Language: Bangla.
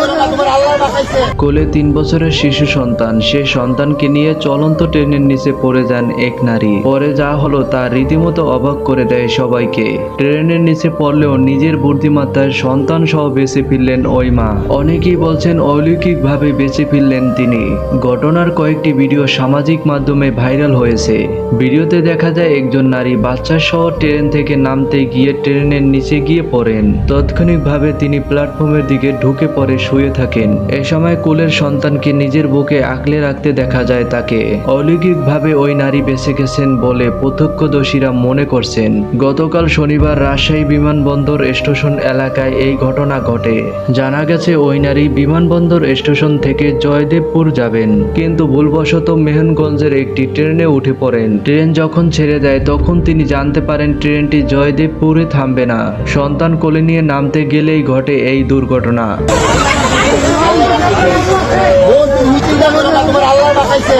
ಬರುವ কোলে তিন বছরের শিশু সন্তান। সে সন্তানকে নিয়ে চলন্ত ট্রেনের নিচে পড়ে যান এক নারী। পরে যা হলো তা রীতিমতো অবাক করে দেয় সবাইকে। ট্রেনের নিচে পড়লেও নিজের বুদ্ধিমত্তায় সন্তান সহ বেঁচে ফিরলেন ওই মা। অনেকেই বলছেন অলৌকিকভাবে বেঁচে ফিরলেন তিনি। ঘটনার কয়েকটি ভিডিও সামাজিক মাধ্যমে ভাইরাল হয়েছে। ভিডিওতে দেখা যায় একজন নারী বাচ্চা সহ ট্রেন থেকে নামতে গিয়ে ট্রেনের নিচে গিয়ে পড়েন। তাৎক্ষণিকভাবে তিনি প্ল্যাটফর্মের দিকে ঢুকে পড়ে শুয়ে থাকেন। এ সময় কোলের সন্তানকে নিজের বুকে আগলে রাখতে দেখা যায় তাকে। অলৌকিকভাবে ওই নারী বেঁচে গেছেন বলে প্রত্যক্ষদর্শীরা মনে করছেন। গতকাল শনিবার রাজশাহী বিমানবন্দর স্টেশন এলাকায় এই ঘটনা ঘটে। জানা গেছে, ওই নারী বিমানবন্দর স্টেশন থেকে জয়দেবপুর যাবেন। কিন্তু ভুলবশত মেহনগঞ্জের একটি ট্রেনে উঠে পড়েন। ট্রেন যখন ছেড়ে দেয়, তখন তিনি জানতে পারেন ট্রেনটি জয়দেবপুরে থামবে না। সন্তান কোলে নিয়ে নামতে গেলেই ঘটে এই দুর্ঘটনা। মিছিল জানো না তোমার আল্লাহ বাঁচাইছে